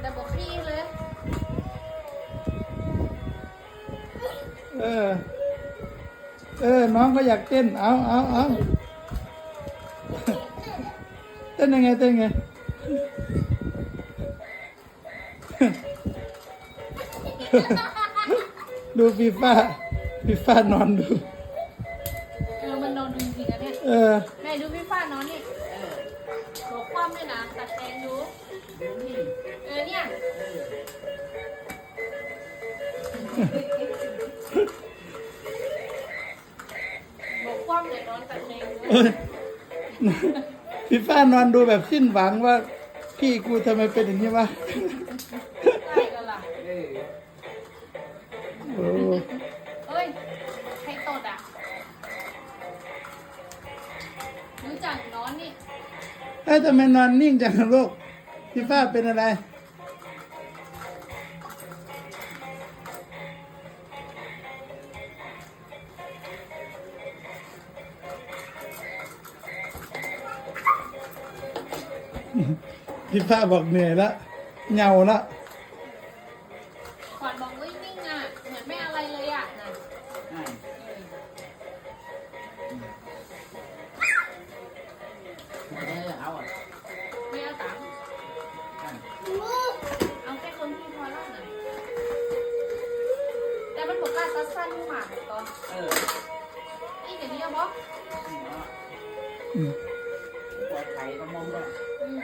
แต่บอกพี่เลย เออ เออ น้องก็อยากเต้น เอาเอาเอาเต้นยังไง เต้นยังไง ดูฟีฟ่าฟีฟ่านอนดู เออ มันนอนดูจริงๆนะเนี่ย เออ แม่ดูพี่ฟ้านอนนี่บอกความด้วยนะตัดแตงดูเบอกความเลยนอนตัดแตงดูเอ้ยฟีฟ่านอนดูแบบสิ้นหวังว่า พี่กูทำไมเป็นอย่างนี้วะได้ก็ล่ะโอ้เอ้ย ใครตดอะ รู้จักนอนนี่ เอ้ยทำไมนอนนิ่งจังลูกฟีฟ่าเป็นอะไร พี่ฟ้าบอกเหนื่อยละเหงาละขวัญบอกเฮ้ยนิ่งอะ เหมือนไม่อะไรเลยอะนะเอาอะไม่เอาตังค์เอาแค่คนที่พอแล้วนะแต่มันบอกว่าตัดสั้นหมากตอนเอออีกอย่างนี้อะบอกอืม ก็ไทยก็มองว่าอืม